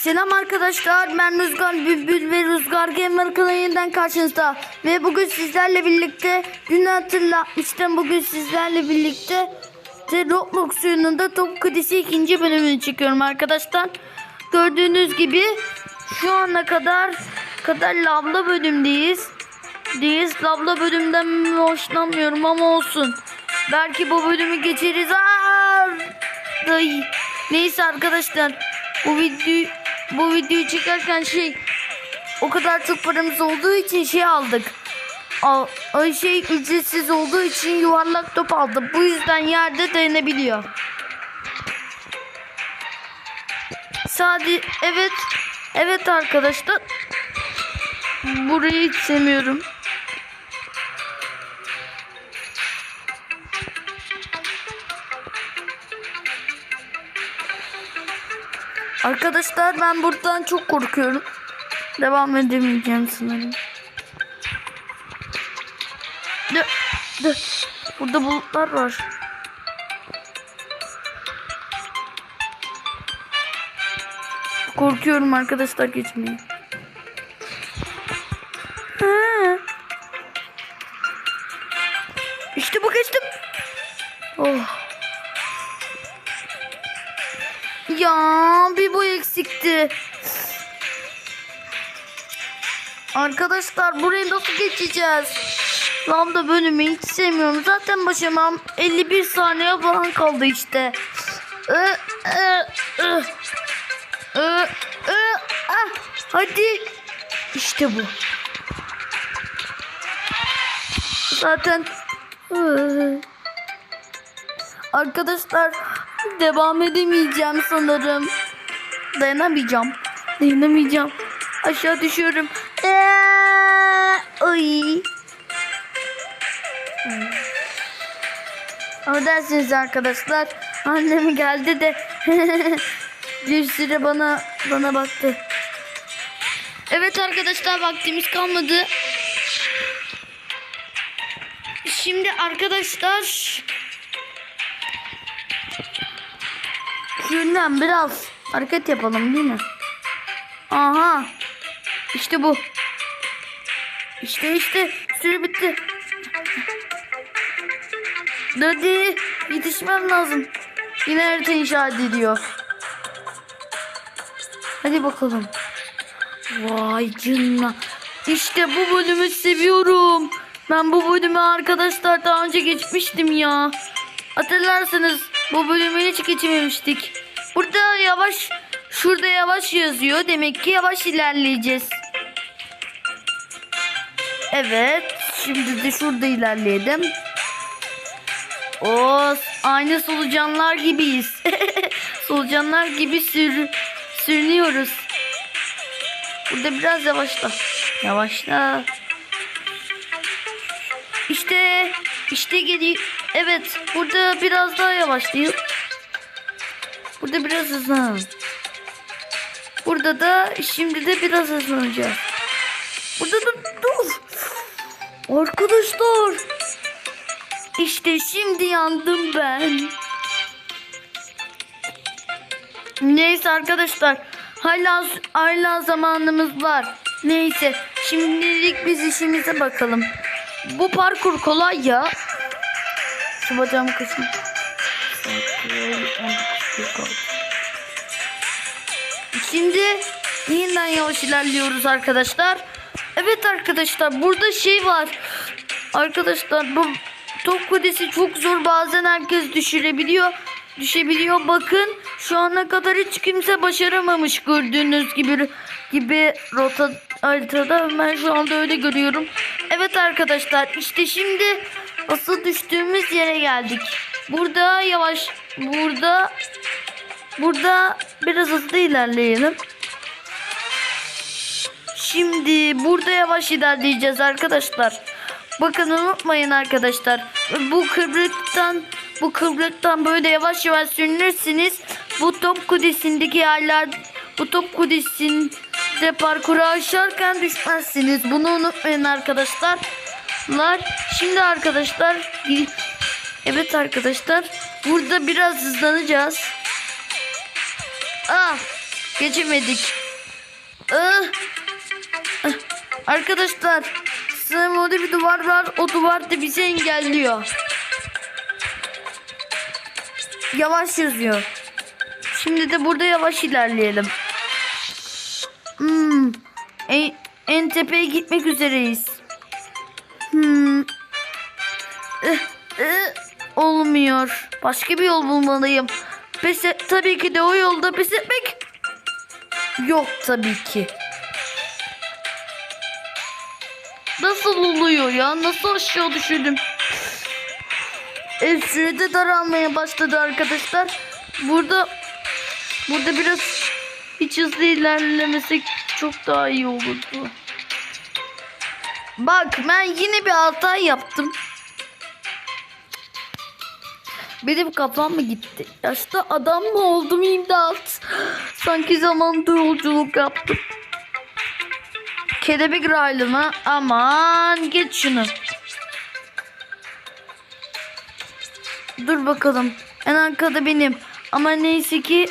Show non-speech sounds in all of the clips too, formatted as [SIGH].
Selam arkadaşlar ben Rüzgar Bülbül ve Rüzgar Gamer kanalı yeniden karşınızda. Ve bugün sizlerle birlikte dün hatırlatmıştım bugün sizlerle birlikte de Roblox oyununda Top Kudisi ikinci bölümünü çekiyorum arkadaşlar. Gördüğünüz gibi şu ana kadar kadar lavla bölümdeyiz. Deyiz lavla bölümden hoşlanmıyorum ama olsun. Belki bu bölümü geçeriz! Ay. Neyse arkadaşlar bu videoyu bu videoyu çekerken şey o kadar çok paramız olduğu için şey aldık. Al, ay şey ücretsiz olduğu için yuvarlak top aldım. Bu yüzden yerde dayanabiliyor. Sadece evet evet arkadaşlar burayı hiç sevmiyorum. Arkadaşlar ben buradan çok korkuyorum. Devam edemeyeceğim sanırım. Dı, dı. Burada bulutlar var. Korkuyorum arkadaşlar geçmeye. Nasıl geçeceğiz? Lambda bölümü hiç sevmiyorum. Zaten başımam 51 saniye falan kaldı işte. Ah, hadi. İşte bu. Zaten. Arkadaşlar devam edemeyeceğim sanırım. Dayanamayacağım. Dayanamayacağım. Aşağı düşüyorum. Eee, Ay. Affedersiniz arkadaşlar. Annem geldi de [LAUGHS] bir süre bana bana baktı. Evet arkadaşlar vaktimiz kalmadı. Şimdi arkadaşlar Şuradan biraz hareket yapalım değil mi? Aha. İşte bu. İşte işte süre bitti. Hadi yetişmem lazım. Yine harita inşa ediliyor. Hadi bakalım. Vay canına. İşte bu bölümü seviyorum. Ben bu bölümü arkadaşlar daha önce geçmiştim ya. Hatırlarsanız bu bölümü hiç geçememiştik. Burada yavaş, şurada yavaş yazıyor. Demek ki yavaş ilerleyeceğiz. Evet, şimdi de şurada ilerleyelim. O aynı solucanlar gibiyiz. [LAUGHS] solucanlar gibi sür, sürünüyoruz. Burada biraz yavaşla. Yavaşla. İşte işte geliyor. Evet burada biraz daha yavaşlayıp burada biraz hızlan. Burada da şimdi de biraz hızlanacağız. Arkadaşlar. İşte şimdi yandım ben. Neyse arkadaşlar. Hala hala zamanımız var. Neyse şimdilik biz işimize bakalım. Bu parkur kolay ya. Şu kısın. Şimdi yeniden yavaş ilerliyoruz arkadaşlar. Evet arkadaşlar burada şey var. Arkadaşlar bu top kodesi çok zor. Bazen herkes düşürebiliyor. Düşebiliyor. Bakın şu ana kadar hiç kimse başaramamış gördüğünüz gibi gibi rota haritada. Ben şu anda öyle görüyorum. Evet arkadaşlar işte şimdi asıl düştüğümüz yere geldik. Burada yavaş burada burada biraz hızlı ilerleyelim. Şimdi burada yavaş ilerleyeceğiz arkadaşlar. Bakın unutmayın arkadaşlar. Bu kıvrıktan bu kıvrıktan böyle yavaş yavaş sürünürsünüz. Bu top kudesindeki yerler bu top kudesinde parkuru aşarken düşmezsiniz. Bunu unutmayın arkadaşlar. Şimdi arkadaşlar evet arkadaşlar burada biraz hızlanacağız. Ah Geçemedik. Ah. Arkadaşlar orada bir duvar var. O duvar da bizi engelliyor. Yavaş yazıyor. Şimdi de burada yavaş ilerleyelim. Hmm. En, en tepeye gitmek üzereyiz. Hmm. Eh, eh, olmuyor. Başka bir yol bulmalıyım. Pes tabii ki de o yolda pes etmek yok tabii ki. Nasıl oluyor ya? Nasıl aşağı düşürdüm? Ev sürede daralmaya başladı arkadaşlar. Burada burada biraz hiç hızlı ilerlemesek çok daha iyi olurdu. Bak ben yine bir hata yaptım. Benim kafam mı gitti? Yaşta adam mı oldum imdat? [GASPS] Sanki zamanda yolculuk yaptım. Kelebek raylı mı? Aman geç şunu. Dur bakalım. En arkada benim. Ama neyse ki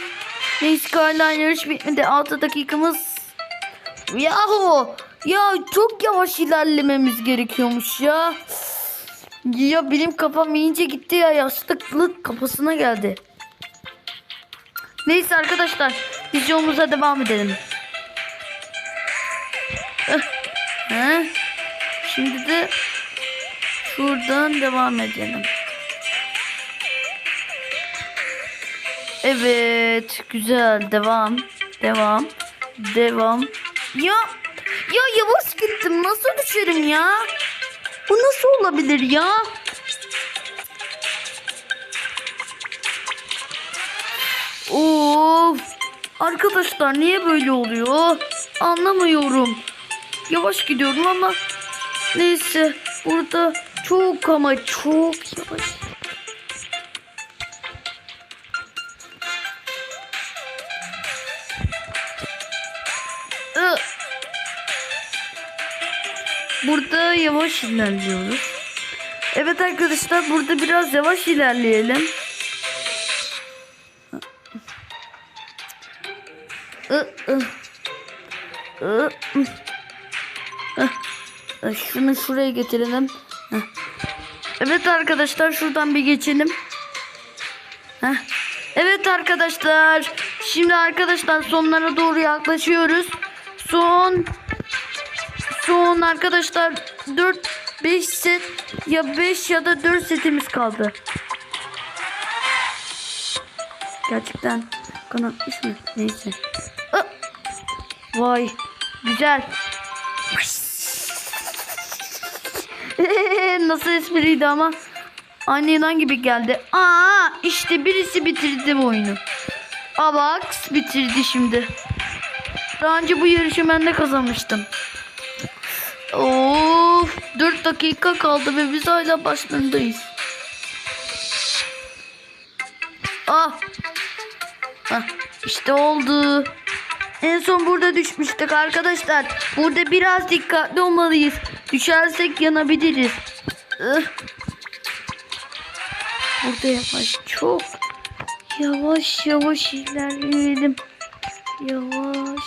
neyse ki hala yarış bitmedi. 6 dakikamız. Yahu. Ya çok yavaş ilerlememiz gerekiyormuş ya. Ya benim kafam iyice gitti ya. Yastıklık kafasına geldi. Neyse arkadaşlar. Biz yolumuza devam edelim. Şimdi de şuradan devam edelim. Evet, güzel. Devam. Devam. Devam. Ya ya yavaş gittim. Nasıl düşerim ya? Bu nasıl olabilir ya? Of. Arkadaşlar niye böyle oluyor? Anlamıyorum. Yavaş gidiyorum ama neyse burada çok ama çok yavaş. Burada yavaş ilerliyoruz. Evet arkadaşlar burada biraz yavaş ilerleyelim. Ih, ih. Ih, ih. Ih, Şunu şuraya getirelim. Heh. Evet arkadaşlar şuradan bir geçelim. Heh. Evet arkadaşlar. Şimdi arkadaşlar sonlara doğru yaklaşıyoruz. Son son arkadaşlar 4 5 set ya 5 ya da 4 setimiz kaldı. Gerçekten kanatmış mı? Neyse. Vay güzel. Nasıl espriydi ama. Aynı yılan gibi geldi. Aa işte birisi bitirdi bu oyunu. Abax bitirdi şimdi. Daha önce bu yarışı ben de kazanmıştım. Of 4 dakika kaldı ve biz hala başlarındayız. Ah. Ah işte oldu. En son burada düşmüştük arkadaşlar. Burada biraz dikkatli olmalıyız. Düşersek yanabiliriz. Burada yavaş çok yavaş yavaş ilerleyelim. Yavaş.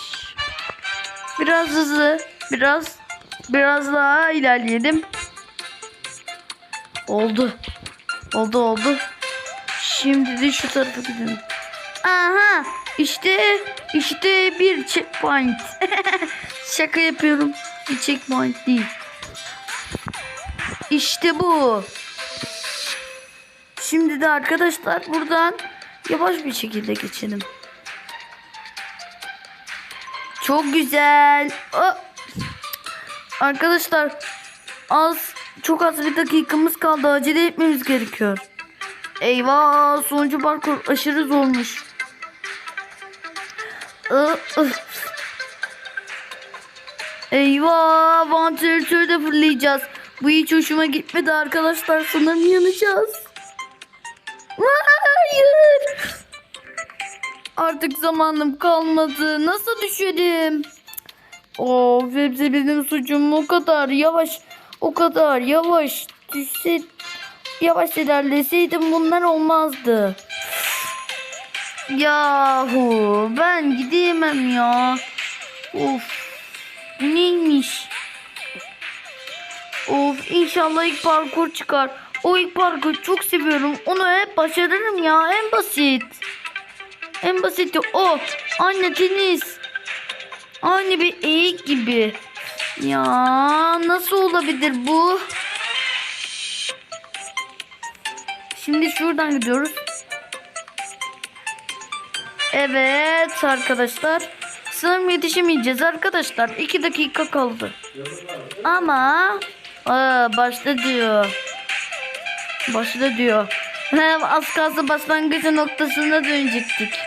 Biraz hızlı. Biraz biraz daha ilerleyelim. Oldu. Oldu oldu. Şimdi de şu tarafa gidelim. Aha işte işte bir checkpoint. [LAUGHS] Şaka yapıyorum. Bir checkpoint değil. İşte bu. Şimdi de arkadaşlar buradan yavaş bir şekilde geçelim. Çok güzel. Arkadaşlar az çok az bir dakikamız kaldı. Acele etmemiz gerekiyor. Eyvah sonuncu parkur aşırı zormuş. Eyvah vantilatörü de fırlayacağız. Bu hiç hoşuma gitmedi arkadaşlar. Sanırım yanacağız. Hayır. Artık zamanım kalmadı. Nasıl düşerim? Of hepsi benim suçum. O kadar yavaş. O kadar yavaş. Düşse yavaş ilerleseydim bunlar olmazdı. Yahu ben gidemem ya. Of. Neymiş? Of inşallah ilk parkur çıkar. O ilk parkur çok seviyorum. Onu hep başarırım ya. En basit. En basiti o. Anne tenis. Aynı bir eğik gibi. Ya nasıl olabilir bu? Şimdi şuradan gidiyoruz. Evet arkadaşlar. Sanırım yetişemeyeceğiz arkadaşlar. 2 dakika kaldı. Ama aa, başla diyor. Başla diyor. Hem az kalsın başlangıç noktasına dönecektik.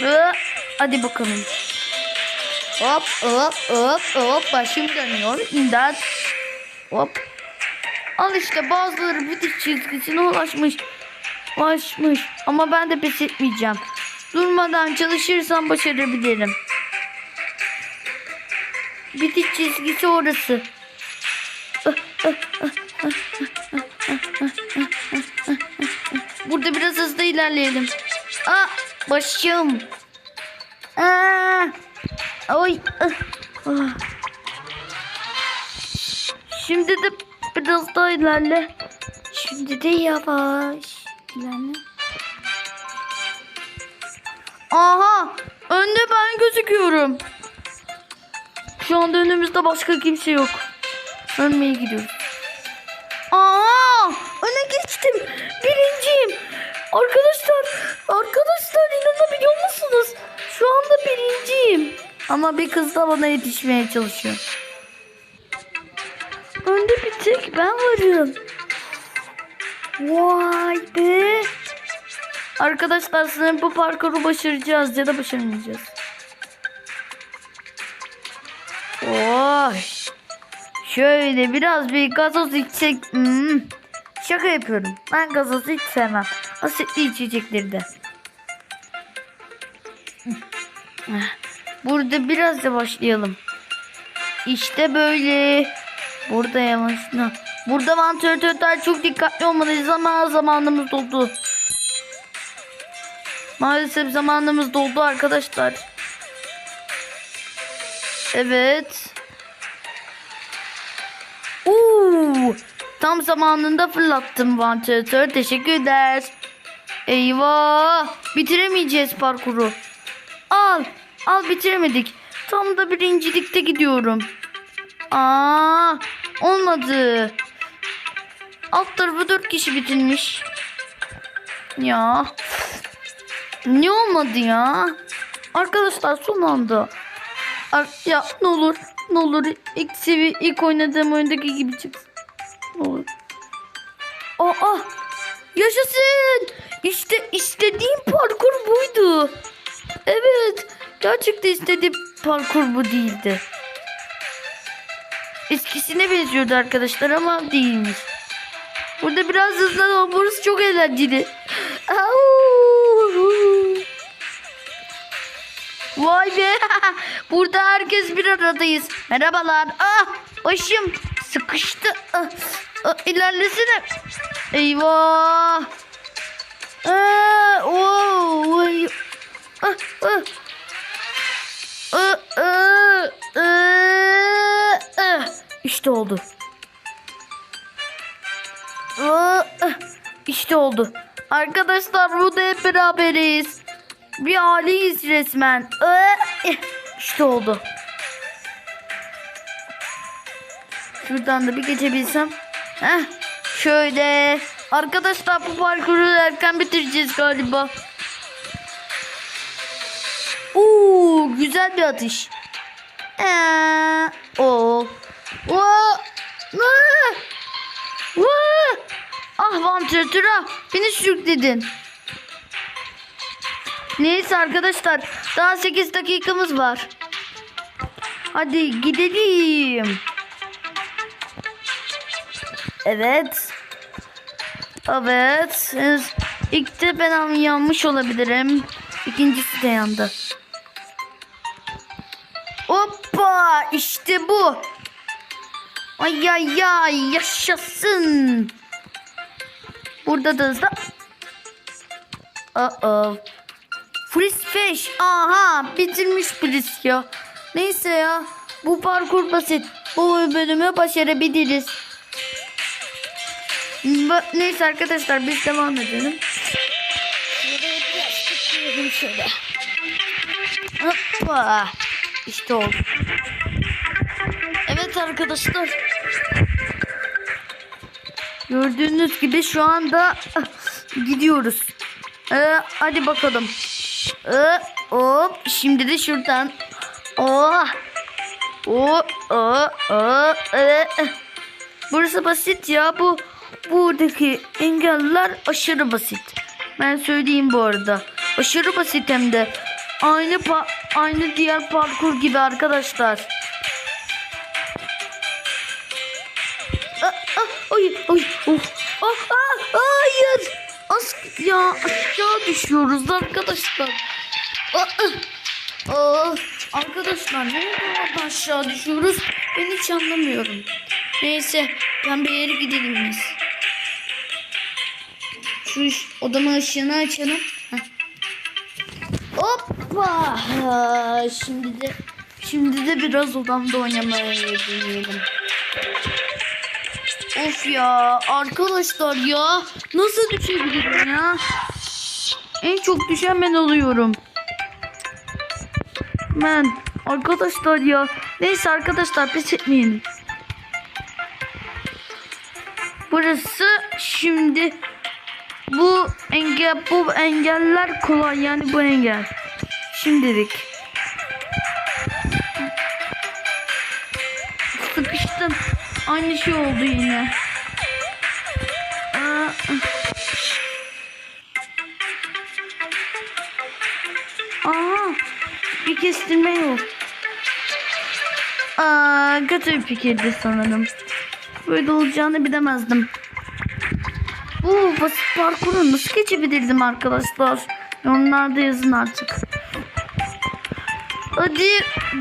Hı, Hadi bakalım. Hop hop hop hop başım dönüyor. İmdat. Hop. Al işte bazıları bitiş çizgisine ulaşmış. Ulaşmış. Ama ben de pes etmeyeceğim. Durmadan çalışırsam başarabilirim. Bitiş çizgisi orası. Burada biraz hızlı ilerleyelim. Aa, başım. Aa, oy. Şimdi de biraz daha ilerle. Şimdi de yavaş ilerle. Aha! Önde ben gözüküyorum. Şu anda önümüzde başka kimse yok. Ölmeye gidiyoruz. Aa! Öne geçtim. Birinciyim. Arkadaşlar, arkadaşlar inanabiliyor musunuz? Şu anda birinciyim. Ama bir kız da bana yetişmeye çalışıyor. Önde bir tek ben varım. Vay be. Arkadaşlar sanırım bu parkuru başaracağız ya da başaramayacağız. Oy. Şöyle biraz bir gazoz içsek. Hmm. Şaka yapıyorum. Ben gazoz hiç sevmem. Asitli içecekleri de. Burada biraz da başlayalım. İşte böyle. Burada yavaşla. Burada vantilatörler çok dikkatli olmalıyız ama zamanımız doldu. Maalesef zamanımız doldu arkadaşlar. Evet. Uuu. Tam zamanında fırlattım vantilatör. Teşekkürler. Eyvah. Bitiremeyeceğiz parkuru. Al. Al bitiremedik. Tam da birincilikte gidiyorum. Aa, olmadı. Alt tarafı dört kişi bitirmiş. Ya. Ne olmadı ya? Arkadaşlar son anda. Ar- ya ne olur ne olur ilk sevi ilk oynadığım oyundaki gibi çıksın. Ne olur. Aa yaşasın. İşte istediğim parkur buydu. Evet. Gerçekten istediğim parkur bu değildi. Eskisine benziyordu arkadaşlar ama değilmiş. Burada biraz hızlı burası çok eğlenceli. Vay be. [LAUGHS] Burada herkes bir aradayız. Merhabalar. Ah başım sıkıştı. Ah, ah, ilerlesene. Eyvah. Ah, oh, oy. Ah, ah. Ah, ah, ah, ah. İşte oldu. Ah, ah. İşte oldu. Arkadaşlar burada hep beraberiz. Bir aileyiz resmen. Eh. İşte oldu. Şuradan da bir geçebilsem. Heh, şöyle. Arkadaşlar bu parkuru erken bitireceğiz galiba. Oo, güzel bir atış. Ee, o. O. Ah vantilatöre beni sürükledin. Neyse arkadaşlar daha 8 dakikamız var. Hadi gidelim. Evet. Evet. İlk de ben yanmış olabilirim. İkincisi de yandı. Hoppa işte bu. Ay ay ay yaşasın. Burada da hızlı. Uh-oh. Freeze Fish. Aha bitirmiş Freeze ya. Neyse ya. Bu parkur basit. Bu bölümü başarabiliriz. Ba- Neyse arkadaşlar biz devam edelim. Şöyle. Hoppa. İşte oldu. Evet arkadaşlar. Gördüğünüz gibi şu anda [LAUGHS] gidiyoruz. Ee, hadi bakalım. Hop. Şimdi de şuradan. Oh. Oh, oh, oh. Burası basit ya. Bu buradaki engeller aşırı basit. Ben söyleyeyim bu arada. Aşırı basit hem de. Aynı aynı diğer parkur gibi arkadaşlar. Ah, ah, Ay, ay. Ah, ah, hayır. As ya aşağı düşüyoruz arkadaşlar. Ah. Ah, arkadaşlar ne kadar aşağı düşüyoruz? Ben hiç anlamıyorum. Neyse ben bir yere gidelim biz. Şu odama ışığını açalım. Heh. Hoppa. Şimdi de şimdi de biraz odamda oynamaya deneyelim. Of ya arkadaşlar ya nasıl düşebilirim ya? En çok düşen ben oluyorum. Ben arkadaşlar ya. Neyse arkadaşlar pes etmeyin. Burası şimdi bu engel bu engeller kolay yani bu engel. Şimdilik. Sıkıştım. Aynı şey oldu yine. Kestirme. Aa, kötü bir fikirdi sanırım. Böyle olacağını bilemezdim. Bu basit parkuru nasıl geçebilirdim arkadaşlar? Yorumlarda yazın artık. Hadi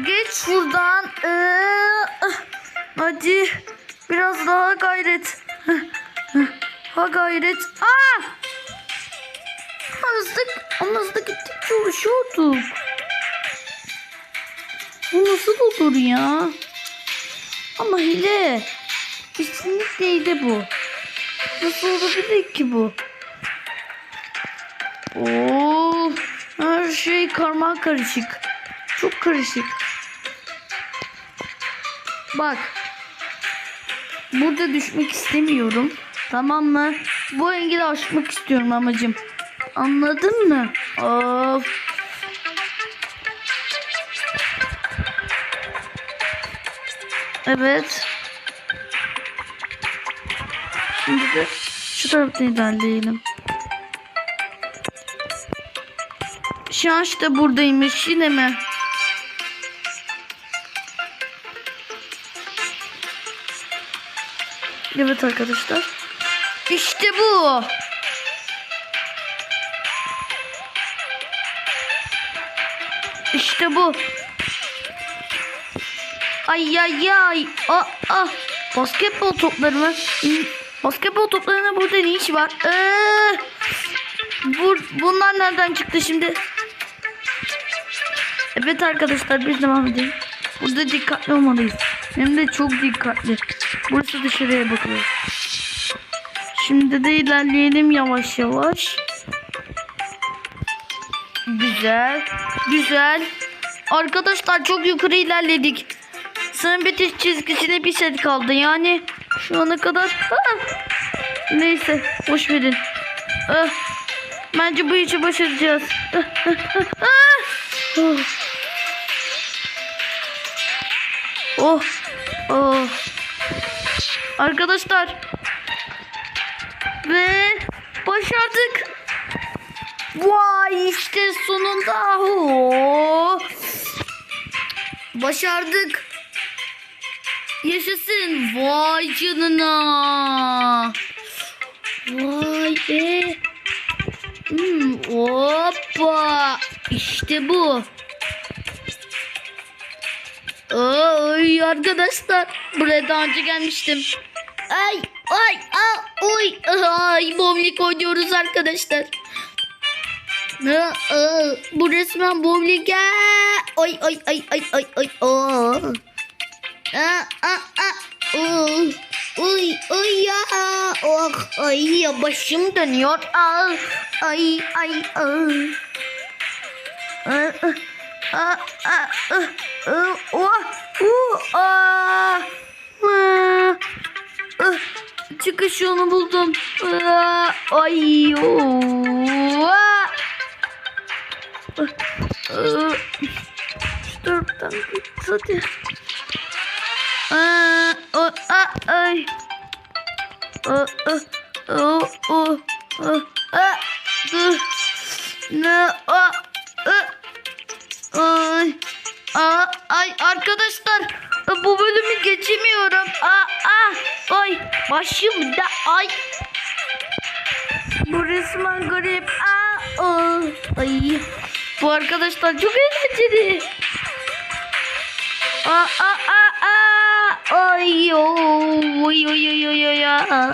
geç şuradan. Ee, hadi biraz daha gayret. Ha gayret. Aa! Hızlı, hızlı gittikçe uğraşıyorduk. Bu nasıl olur ya? Ama hile. Kesinlikle hile bu. Nasıl olabilir ki bu? Oo, her şey karma karışık. Çok karışık. Bak. Burada düşmek istemiyorum. Tamam mı? Bu engeli aşmak istiyorum amacım. Anladın mı? Of. Evet. Şimdi de şu taraftan ilerleyelim. Şans da buradaymış yine mi? Evet arkadaşlar. İşte bu. İşte bu. Ay ay ay. Aa, aa. Basketbol topları mı? Hmm, Basketbol toplarının burada ne işi var? Ee, bu, bunlar nereden çıktı şimdi? Evet arkadaşlar biz devam edelim. Burada dikkatli olmalıyız. Hem de çok dikkatli. Burası dışarıya bakıyor. Şimdi de ilerleyelim yavaş yavaş. Güzel. Güzel. Arkadaşlar çok yukarı ilerledik. Sınır bitiş çizgisine bir set kaldı. Yani şu ana kadar... Ah! Neyse boş verin. Ah! Bence bu işi başaracağız. Ah, ah, ah, ah! Oh. Oh. Oh. Arkadaşlar. Ve başardık. Vay işte sonunda. Oh. Başardık. Yaşasın. Vay canına. Vay be. Hmm, hoppa. İşte bu. Ay arkadaşlar buraya daha önce gelmiştim. Ay ay ay oy ay bowling oynuyoruz arkadaşlar. Ne? Aa, bu resmen. Aa, Ay ay ay ay ay ay. Aa. Aa, aa, aa. Oo. Uy uy ya. Oh ay ya başım dönüyor. Aa, ay ay ay. Aa, aa, aa, aa, aa, oh, aa. Aa. Çıkış yolunu buldum. Aa, Ay. oo, aa. Aa, Dörtten git hadi. Aa, ay. Ay, ay arkadaşlar bu bölümü geçemiyorum. Aa, ay başım da ay. Bu resmen garip. Ay. Bu arkadaşlar çok eğlenceli. Aa, aa, aa. Ay, oy, oy, oy, oy, oy, aa.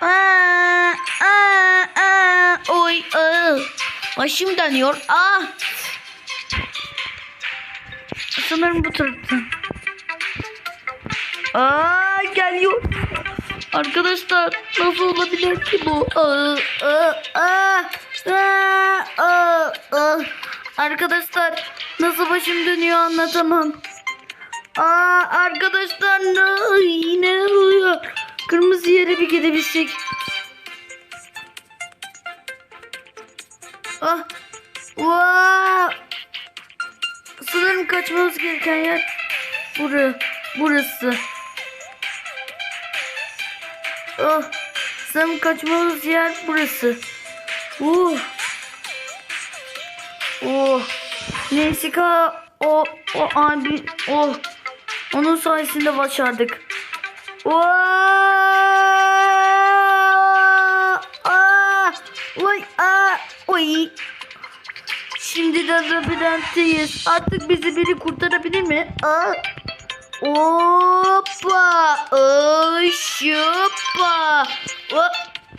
Aa, aa, aa, oy. Başım dönüyor. Ah. Sanırım bu taraftan. Aa geliyor. Arkadaşlar nasıl olabilir ki bu? Aa, aa, aa, aa, aa. Arkadaşlar nasıl başım dönüyor anlatamam. Aa arkadaşlar ne yine oluyor. Kırmızı yere bir gidebilsek. Ah. Wow. Sanırım kaçmamız gereken yer bura, burası. Oh. Sanırım kaçmamız yer burası. Uh. Oh. Neyse ki o o abi o onun sayesinde başardık. Aa! Oy! Şimdi de labirentteyiz. Artık bizi biri kurtarabilir mi? Aa! Hoppa!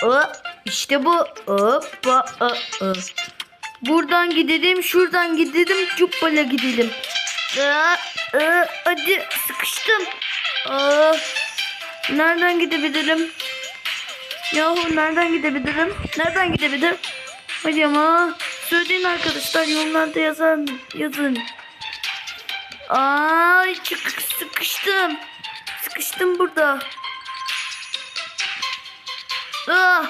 Hop! İşte bu. Hoppa! Aa. Buradan gidelim, şuradan gidelim, cuppala gidelim. Aa, aa, hadi sıkıştım. Aa, nereden gidebilirim? Yahu nereden gidebilirim? Nereden gidebilirim? Hadi ama söyleyin arkadaşlar yorumlarda yazar yazın. Ay çık sıkıştım. Sıkıştım burada. Ah.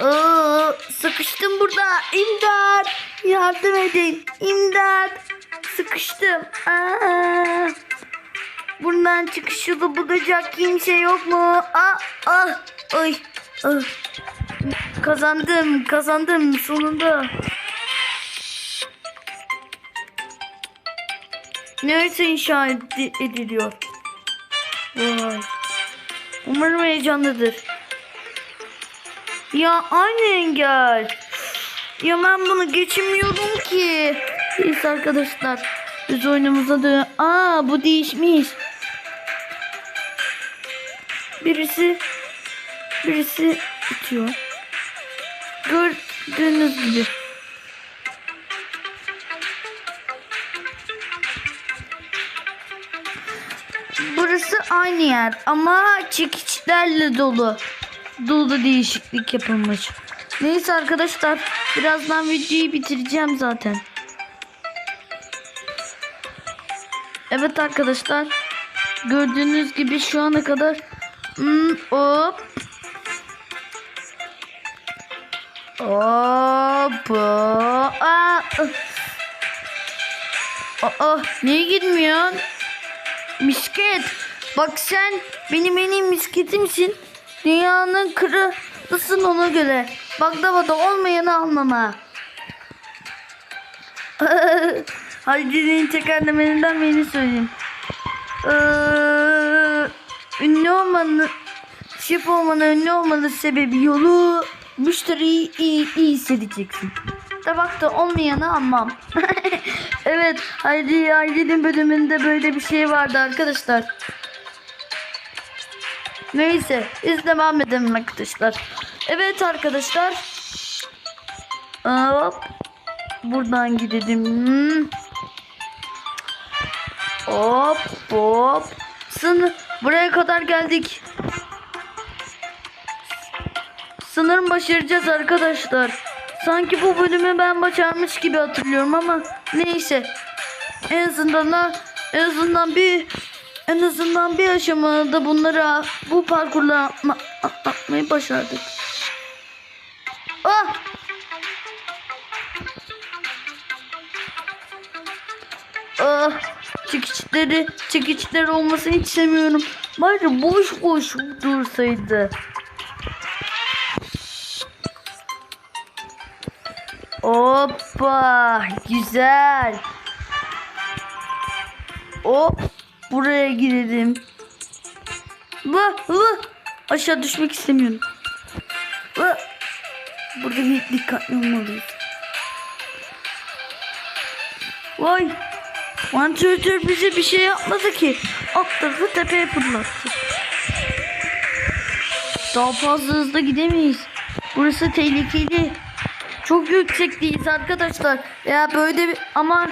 Aa, sıkıştım burada. İmdat. Yardım edin. İmdat. Sıkıştım. Aa. Buradan çıkış yolu bulacak kimse yok mu? Ah, ah, ay, ah. Kazandım, kazandım sonunda. Neresi inşa edi- ediliyor? Vay. Umarım heyecanlıdır. Ya aynı engel. Ya ben bunu geçemiyorum ki. Neyse arkadaşlar. Biz oyunumuza dön. Aa bu değişmiş. Birisi birisi itiyor. Gördüğünüz gibi. Burası aynı yer ama çekiçlerle dolu. Dolu değişiklik yapılmış. Neyse arkadaşlar birazdan videoyu bitireceğim zaten. Evet arkadaşlar gördüğünüz gibi şu ana kadar hmm, hop hop aa, aa, niye gitmiyorsun? Misket. Bak sen benim en iyi misketimsin. Dünyanın kralısın ona göre. Baklava da olmayanı almam ha. [LAUGHS] Haydi'nin tekerlemelerinden birini söyleyeyim. Ee, ünlü olmanın, şef olmanın, ünlü olmanın sebebi yolu müşteriyi iyi, iyi hissedeceksin. Tabakta olmayanı almam. [LAUGHS] evet, Haydi, Haydi'nin bölümünde böyle bir şey vardı arkadaşlar. Neyse, biz devam edelim arkadaşlar. Evet arkadaşlar. Hop. Buradan gidelim. Hmm. Hop hop. Sınır. Buraya kadar geldik. Sanırım başaracağız arkadaşlar. Sanki bu bölümü ben başarmış gibi hatırlıyorum ama neyse. En azından en azından bir en azından bir aşamada bunları bu parkurla atma, atlatmayı başardık. Ah! Ah! Çekiçleri, çekiçleri olmasını hiç sevmiyorum. Bari boş boş dursaydı. Hoppa güzel. Hop buraya girelim. Vah vah aşağı düşmek istemiyorum. Vah. Burada dikkatli olmalıyız. Vay. Vantilatör bize bir şey yapmadı ki. Alt tepeye fırlattı. Daha fazla hızlı gidemeyiz. Burası tehlikeli. Çok yüksekteyiz arkadaşlar. Ya böyle bir ama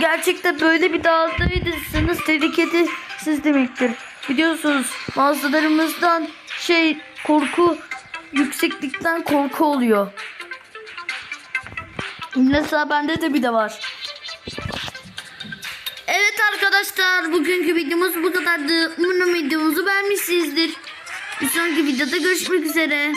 gerçekten böyle bir dağdaysanız tehlikeli siz demektir. Biliyorsunuz bazılarımızdan şey korku yükseklikten korku oluyor. Mesela bende de bir de var. Evet arkadaşlar bugünkü videomuz bu kadardı. Umarım videomuzu beğenmişsinizdir. Bir sonraki videoda görüşmek üzere.